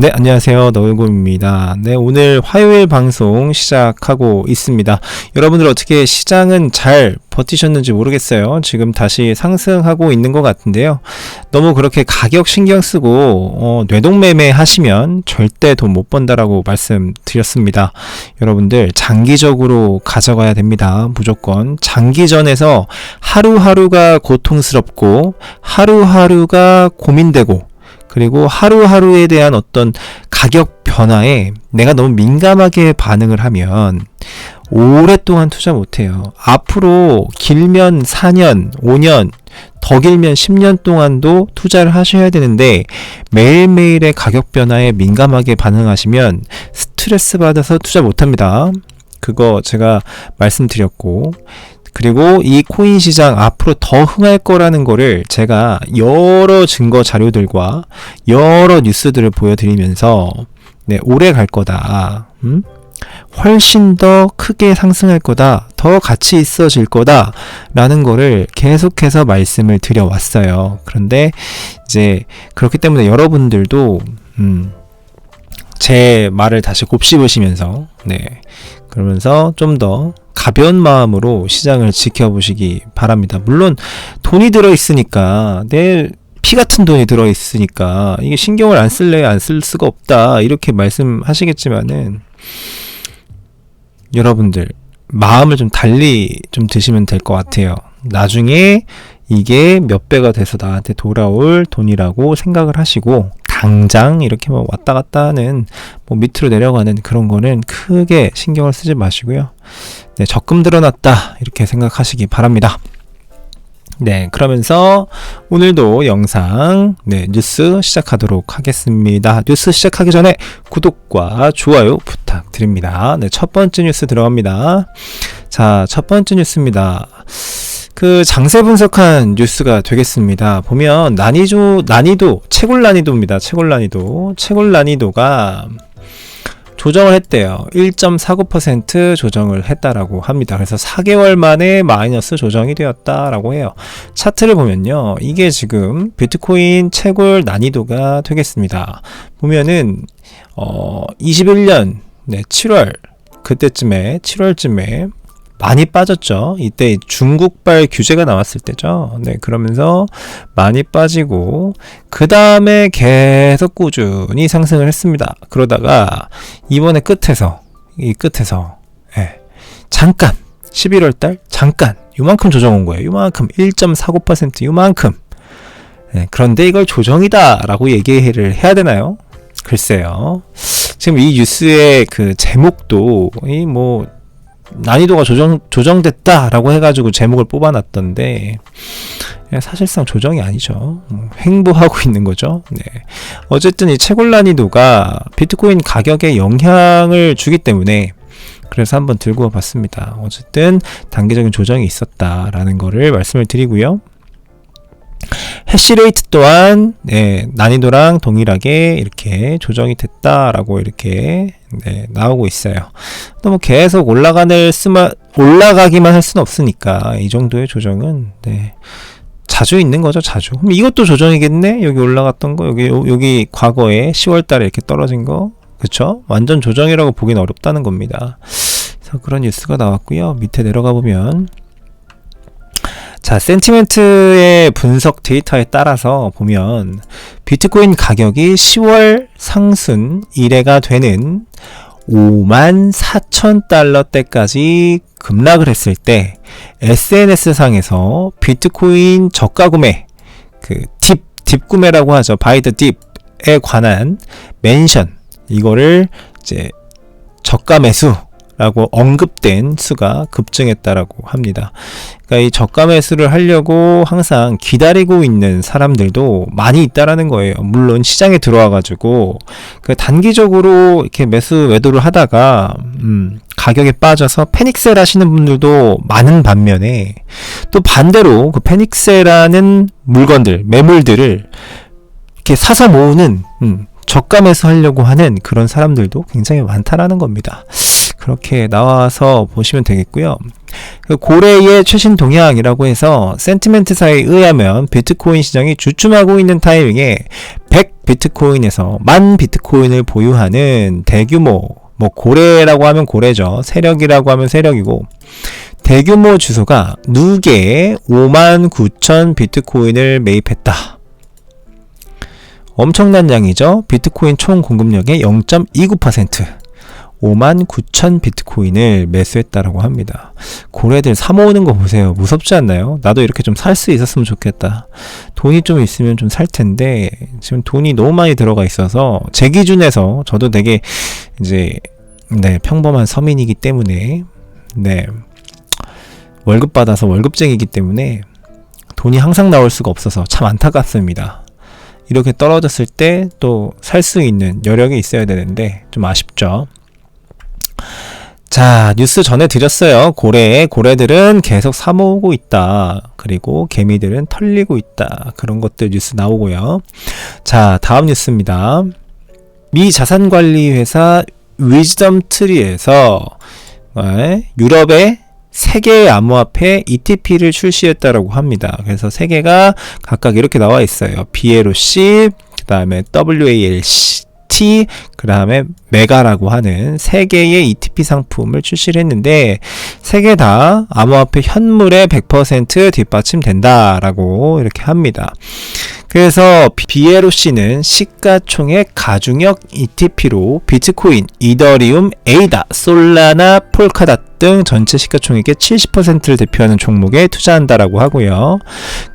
네, 안녕하세요. 너울곰입니다. 네, 오늘 화요일 방송 시작하고 있습니다. 여러분들 어떻게 시장은 잘 버티셨는지 모르겠어요. 지금 다시 상승하고 있는 것 같은데요. 너무 그렇게 가격 신경 쓰고, 어, 뇌동매매 하시면 절대 돈 못 번다라고 말씀드렸습니다. 여러분들 장기적으로 가져가야 됩니다. 무조건. 장기전에서 하루하루가 고통스럽고, 하루하루가 고민되고, 그리고 하루하루에 대한 어떤 가격 변화에 내가 너무 민감하게 반응을 하면 오랫동안 투자 못해요. 앞으로 길면 4년, 5년, 더 길면 10년 동안도 투자를 하셔야 되는데 매일매일의 가격 변화에 민감하게 반응하시면 스트레스 받아서 투자 못합니다. 그거 제가 말씀드렸고 그리고 이 코인 시장 앞으로 더 흥할 거라는 거를 제가 여러 증거 자료들과 여러 뉴스들을 보여드리면서 네, 오래 갈 거다. 음? 훨씬 더 크게 상승할 거다. 더 가치 있어질 거다. 라는 거를 계속해서 말씀을 드려왔어요. 그런데 이제 그렇기 때문에 여러분들도, 음, 제 말을 다시 곱씹으시면서, 네. 그러면서 좀 더 가벼운 마음으로 시장을 지켜보시기 바랍니다. 물론 돈이 들어 있으니까 내피 같은 돈이 들어 있으니까 이게 신경을 안 쓸래 안 쓸 수가 없다 이렇게 말씀하시겠지만은 여러분들 마음을 좀 달리 좀 드시면 될 것 같아요. 나중에 이게 몇 배가 돼서 나한테 돌아올 돈이라고 생각을 하시고 당장 이렇게 뭐 왔다 갔다 하는 뭐 밑으로 내려가는 그런 거는 크게 신경을 쓰지 마시고요. 네, 적금 들어놨다 이렇게 생각하시기 바랍니다. 네, 그러면서 오늘도 영상, 네, 뉴스 시작하도록 하겠습니다. 뉴스 시작하기 전에 구독과 좋아요 부탁드립니다. 네, 첫 번째 뉴스 들어갑니다. 자, 첫 번째 뉴스입니다. 그 장세 분석한 뉴스가 되겠습니다. 보면 난이도 난이도 채굴 난이도입니다. 채굴 난이도 채굴 난이도가 조정을 했대요. 1.49% 조정을 했다라고 합니다. 그래서 4개월 만에 마이너스 조정이 되었다라고 해요. 차트를 보면요. 이게 지금 비트코인 채굴 난이도가 되겠습니다. 보면은 어 21년 네, 7월 그때쯤에 7월쯤에 많이 빠졌죠. 이때 중국발 규제가 나왔을 때죠. 네, 그러면서 많이 빠지고 그 다음에 계속 꾸준히 상승을 했습니다. 그러다가 이번에 끝에서 이 끝에서 예, 잠깐 11월 달 잠깐 요만큼 조정 온 거예요. 요만큼 1.49% 요만큼. 네, 그런데 이걸 조정이다라고 얘기를 해야 되나요? 글쎄요. 지금 이 뉴스의 그 제목도 이 뭐 난이도가 조정 조정됐다라고 해가지고 제목을 뽑아놨던데 예, 사실상 조정이 아니죠. 음, 횡보하고 있는 거죠. 네. 어쨌든 이 채굴 난이도가 비트코인 가격에 영향을 주기 때문에 그래서 한번 들고 봤습니다. 어쨌든 단기적인 조정이 있었다라는 거를 말씀을 드리고요. 해시레이트 또한 네, 난이도랑 동일하게 이렇게 조정이 됐다라고 이렇게 네, 나오고 있어요. 너무 계속 올라가는 쓰마 올라가기만 할 수는 없으니까 이 정도의 조정은 네, 자주 있는 거죠, 자주. 그럼 이것도 조정이겠네. 여기 올라갔던 거, 여기 여기 과거에 10월달에 이렇게 떨어진 거, 그렇죠? 완전 조정이라고 보기는 어렵다는 겁니다. 그래서 그런 뉴스가 나왔고요. 밑에 내려가 보면. 자, 센티멘트의 분석 데이터에 따라서 보면 비트코인 가격이 10월 상순 1회가 되는 5만 4천 달러대까지 급락을 했을 때 SNS상에서 비트코인 저가 구매 그 딥, 딥 구매라고 하죠. 바이 더 딥에 관한 멘션 이거를 이제 저가 매수 라고 언급된 수가 급증했다라고 합니다. 그러니까 이 저가 매수를 하려고 항상 기다리고 있는 사람들도 많이 있다라는 거예요. 물론 시장에 들어와 가지고 그 단기적으로 이렇게 매수 매도를 하다가 음 가격에 빠져서 패닉셀 하시는 분들도 많은 반면에 또 반대로 그 패닉셀하는 물건들 매물들을 이렇게 사서 모으는 음 저가 매수하려고 하는 그런 사람들도 굉장히 많다라는 겁니다. 그렇게 나와서 보시면 되겠고요. 그 고래의 최신 동향이라고 해서 센티멘트사에 의하면 비트코인 시장이 주춤하고 있는 타이밍에 100 비트코인에서 만 비트코인을 보유하는 대규모 뭐 고래라고 하면 고래죠. 세력이라고 하면 세력이고 대규모 주소가 5만 9천 비트코인을 매입했다. 엄청난 양이죠. 비트코인 총 공급력의 0.29% 5만 9천 비트코인을 매수했다라고 합니다. 고래들 사모으는 거 보세요. 무섭지 않나요? 나도 이렇게 좀 살 수 있었으면 좋겠다. 돈이 좀 있으면 좀 살 텐데 지금 돈이 너무 많이 들어가 있어서 제 기준에서 저도 되게 이제 네 평범한 서민이기 때문에 네 월급 받아서 월급쟁이기 때문에 돈이 항상 나올 수가 없어서 참 안타깝습니다. 이렇게 떨어졌을 때 또 살 수 있는 여력이 있어야 되는데 좀 아쉽죠. 자, 뉴스 전해드렸어요. 고래, 고래들은 계속 사모으고 있다. 그리고 개미들은 털리고 있다. 그런 것들 뉴스 나오고요. 자, 다음 뉴스입니다. 미 자산관리 회사 위즈덤 트리에서 네, 유럽의 세 개의 암호화폐 ETP를 출시했다라고 합니다. 그래서 세 개가 각각 이렇게 나와 있어요. BLOC, 그 다음에 WALC, T, 그 다음에 메가라고 하는 세 개의 ETP 상품을 출시를 했는데 세 개 다 암호화폐 현물의 100% 뒷받침된다라고 이렇게 합니다. 그래서 BLOC는 시가총액 가중력 ETP로 비트코인, 이더리움, 에이다, 솔라나, 폴카닷 등 전체 시가총액의 70%를 대표하는 종목에 투자한다라고 하고요.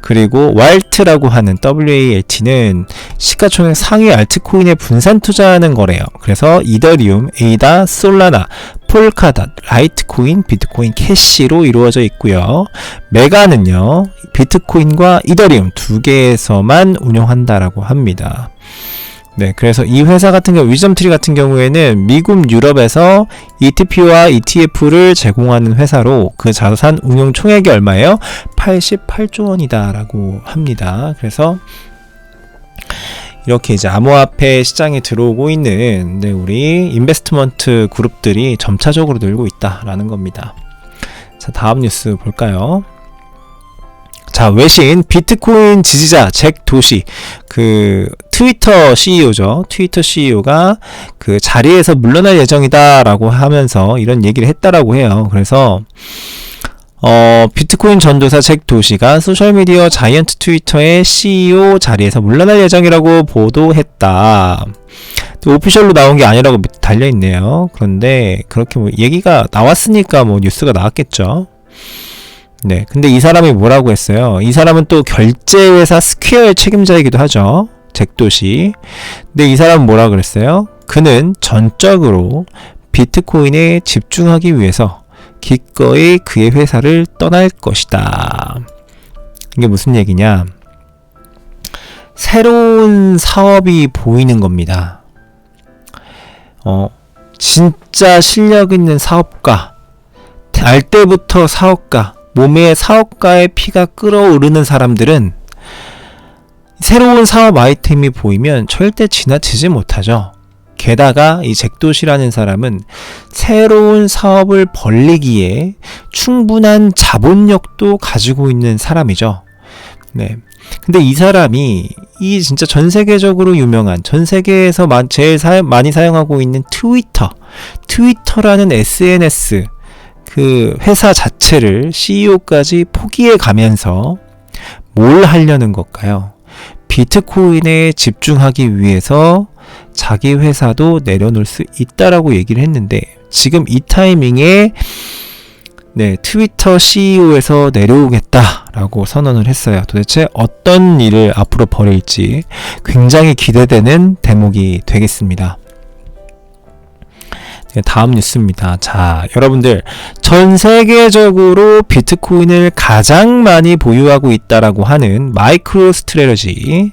그리고 왈트라고 하는 WALT는 시가총액 상위 알트코인에 분산 투자하는 거래요. 그래서 이더리움, 에이다, 솔라나, 폴카닷, 라이트코인, 비트코인, 캐시로 이루어져 있고요. 메가는요. 비트코인과 이더리움 두 개에서만 운영한다라고 합니다. 네, 그래서 이 회사 같은 경우, 위점트리 같은 경우에는 미국, 유럽에서 ETP와 ETF를 제공하는 회사로 그 자산 운용 총액이 얼마예요? 88조 원이다라고 합니다. 그래서 이렇게 이제 암호화폐 시장에 들어오고 있는 네, 우리 인베스트먼트 그룹들이 점차적으로 늘고 있다라는 겁니다. 자, 다음 뉴스 볼까요? 자, 외신 비트코인 지지자 잭 도시 그 트위터 CEO죠. 트위터 CEO가 그 자리에서 물러날 예정이다라고 하면서 이런 얘기를 했다라고 해요. 그래서 어, 비트코인 전도사 잭 도시가 소셜미디어 자이언트 트위터의 CEO 자리에서 물러날 예정이라고 보도했다. 오피셜로 나온 게 아니라고 달려 있네요. 그런데 그렇게 뭐 얘기가 나왔으니까 뭐 뉴스가 나왔겠죠. 네. 근데 이 사람이 뭐라고 했어요? 이 사람은 또 결제회사 스퀘어의 책임자이기도 하죠. 잭도시. 근데 이 사람은 뭐라 그랬어요? 그는 전적으로 비트코인에 집중하기 위해서 기꺼이 그의 회사를 떠날 것이다. 이게 무슨 얘기냐? 새로운 사업이 보이는 겁니다. 어, 진짜 실력 있는 사업가, 알 때부터 사업가, 몸에 사업가의 피가 끓어오르는 사람들은 새로운 사업 아이템이 보이면 절대 지나치지 못하죠. 게다가 이 잭도시라는 사람은 새로운 사업을 벌리기에 충분한 자본력도 가지고 있는 사람이죠. 네. 근데 이 사람이 이 진짜 전 세계적으로 유명한 전 세계에서 제일 사, 많이 사용하고 있는 트위터, 트위터라는 SNS 그 회사 자체를 CEO까지 포기해 가면서 뭘 하려는 걸까요? 비트코인에 집중하기 위해서 자기 회사도 내려놓을 수 있다라고 얘기를 했는데 지금 이 타이밍에 네, 트위터 CEO에서 내려오겠다라고 선언을 했어요. 도대체 어떤 일을 앞으로 벌일지 굉장히 기대되는 대목이 되겠습니다. 네, 다음 뉴스입니다. 자, 여러분들 전 세계적으로 비트코인을 가장 많이 보유하고 있다라고 하는 마이크로 스트레러지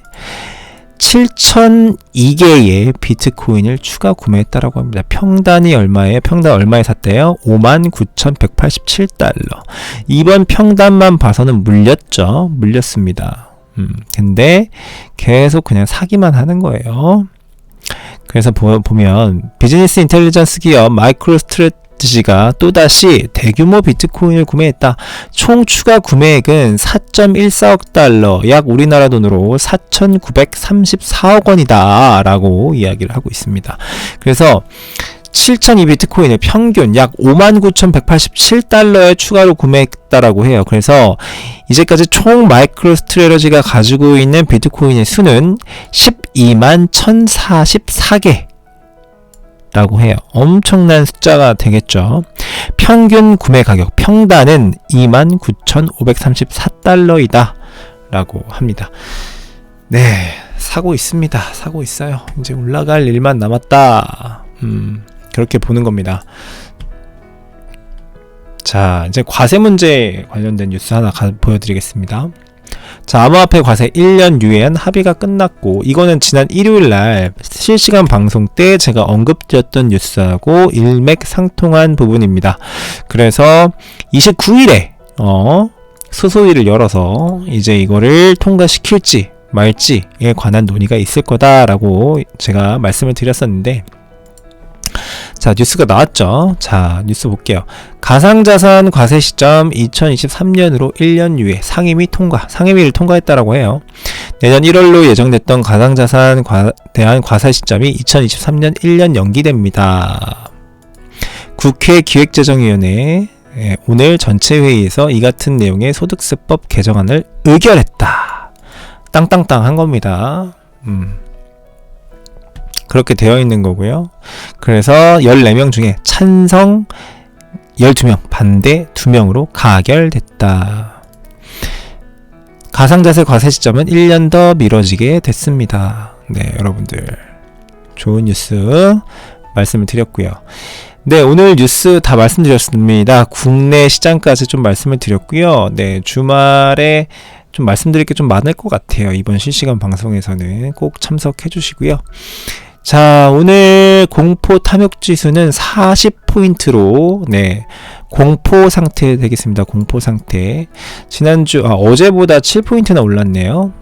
7,002개의 비트코인을 추가 구매했다라고 합니다. 평단이 얼마예요? 평단 얼마에 샀대요? 59,187달러. 이번 평단만 봐서는 물렸죠. 물렸습니다. 음, 근데 계속 그냥 사기만 하는 거예요. 그래서 보, 면 비즈니스 인텔리전스 기업 마이크로 스트레 BTC가 또다시 대규모 비트코인을 구매했다. 총 추가 구매액은 4.14억 달러, 약 우리나라 돈으로 4,934억 원이다. 라고 이야기를 하고 있습니다. 그래서 7,002 비트코인을 평균 약 59,187달러에 추가로 구매했다라고 해요. 그래서 이제까지 총 마이크로 스트레러지가 가지고 있는 비트코인의 수는 12만 1,044개. 라고 해요. 엄청난 숫자가 되겠죠. 평균 구매 가격, 평단은 29,534달러이다. 라고 합니다. 네, 사고 있습니다. 사고 있어요. 이제 올라갈 일만 남았다. 음, 그렇게 보는 겁니다. 자, 이제 과세 문제 관련된 뉴스 하나 가, 보여드리겠습니다. 자, 암호화폐 과세 1년 유예한 합의가 끝났고, 이거는 지난 일요일 날 실시간 방송 때 제가 언급드렸던 뉴스하고 일맥상통한 부분입니다. 그래서 29일에, 어, 소소위를 열어서 이제 이거를 통과시킬지 말지에 관한 논의가 있을 거다라고 제가 말씀을 드렸었는데, 자, 뉴스가 나왔죠. 자, 뉴스 볼게요. 가상자산 과세 시점 2023년으로 1년 유예 상임위 통과, 상임위를 통과했다라고 해요. 내년 1월로 예정됐던 가상자산 과, 대한 과세 시점이 2023년 1년 연기됩니다. 국회 기획재정위원회 예, 오늘 전체 회의에서 이 같은 내용의 소득세법 개정안을 의결했다. 땅땅땅 한 겁니다. 음. 그렇게 되어 있는 거고요. 그래서 14명 중에 찬성 12명, 반대 2명으로 가결됐다. 가상자세 과세 시점은 1년 더 미뤄지게 됐습니다. 네, 여러분들. 좋은 뉴스 말씀을 드렸고요. 네, 오늘 뉴스 다 말씀드렸습니다. 국내 시장까지 좀 말씀을 드렸고요. 네, 주말에 좀 말씀드릴 게 좀 많을 것 같아요. 이번 실시간 방송에서는 꼭 참석해 주시고요. 자, 오늘 공포 탐욕 지수는 40포인트로, 네, 공포 상태 되겠습니다. 공포 상태. 지난주, 아, 어제보다 7포인트나 올랐네요.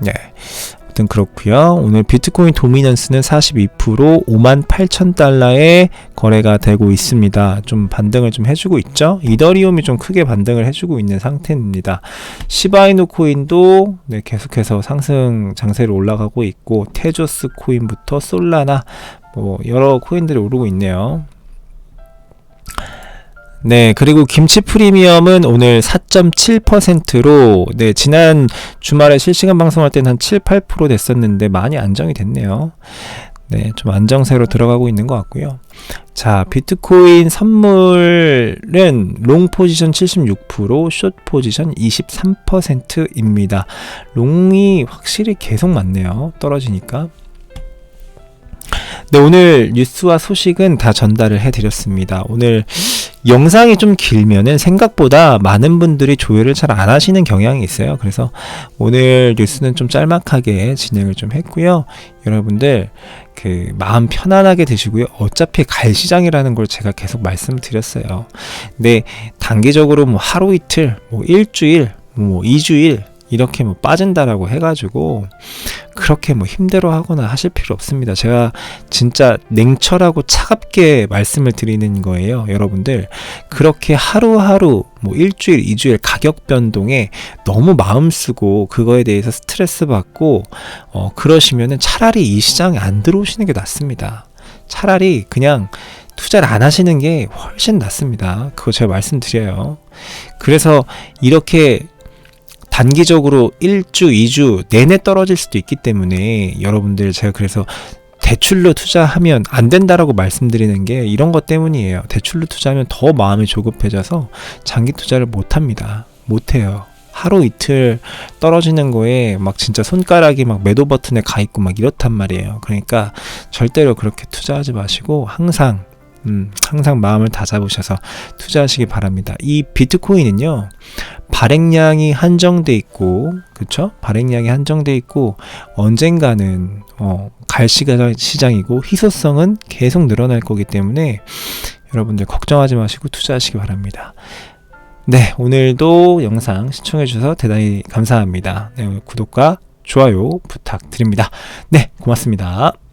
네. 아무튼 그렇고요 오늘 비트코인 도미넌스는 42% 5만 8천 달러에 거래가 되고 있습니다. 좀 반등을 좀 해주고 있죠. 이더리움이 좀 크게 반등을 해주고 있는 상태입니다. 시바이누 코인도 네, 계속해서 상승 장세로 올라가고 있고 테조스 코인부터 솔라나 뭐 여러 코인들이 오르고 있네요. 네, 그리고 김치 프리미엄은 오늘 4.7%로, 네, 지난 주말에 실시간 방송할 때는 한 7, 8% 됐었는데 많이 안정이 됐네요. 네, 좀 안정세로 들어가고 있는 것 같고요. 자, 비트코인 선물은 롱 포지션 76%, 숏 포지션 23%입니다. 롱이 확실히 계속 많네요. 떨어지니까. 네, 오늘 뉴스와 소식은 다 전달을 해드렸습니다. 오늘 영상이 좀 길면은 생각보다 많은 분들이 조회를 잘 안 하시는 경향이 있어요. 그래서 오늘 뉴스는 좀 짤막하게 진행을 좀 했고요. 여러분들 그 마음 편안하게 드시고요. 어차피 갈 시장이라는 걸 제가 계속 말씀드렸어요. 근데 단기적으로 뭐 하루 이틀, 뭐 일주일, 뭐 이주일 이렇게 뭐 빠진다라고 해가지고 그렇게 뭐 힘들어 하거나 하실 필요 없습니다. 제가 진짜 냉철하고 차갑게 말씀을 드리는 거예요. 여러분들 그렇게 하루하루 뭐 일주일, 이주일 가격 변동에 너무 마음 쓰고 그거에 대해서 스트레스 받고 어 그러시면은 차라리 이 시장에 안 들어오시는 게 낫습니다. 차라리 그냥 투자를 안 하시는 게 훨씬 낫습니다. 그거 제가 말씀드려요. 그래서 이렇게 단기적으로 1주, 2주 내내 떨어질 수도 있기 때문에 여러분들 제가 그래서 대출로 투자하면 안 된다라고 말씀드리는 게 이런 것 때문이에요. 대출로 투자하면 더 마음이 조급해져서 장기 투자를 못 합니다. 못 해요. 하루 이틀 떨어지는 거에 막 진짜 손가락이 막 매도 버튼에 가 있고 막 이렇단 말이에요. 그러니까 절대로 그렇게 투자하지 마시고 항상 음, 항상 마음을 다잡으셔서 투자하시기 바랍니다. 이 비트코인은요, 발행량이 한정돼 있고, 그쵸? 발행량이 한정돼 있고, 언젠가는, 어, 갈 시장이고, 희소성은 계속 늘어날 거기 때문에, 여러분들 걱정하지 마시고 투자하시기 바랍니다. 네, 오늘도 영상 시청해주셔서 대단히 감사합니다. 네, 구독과 좋아요 부탁드립니다. 네, 고맙습니다.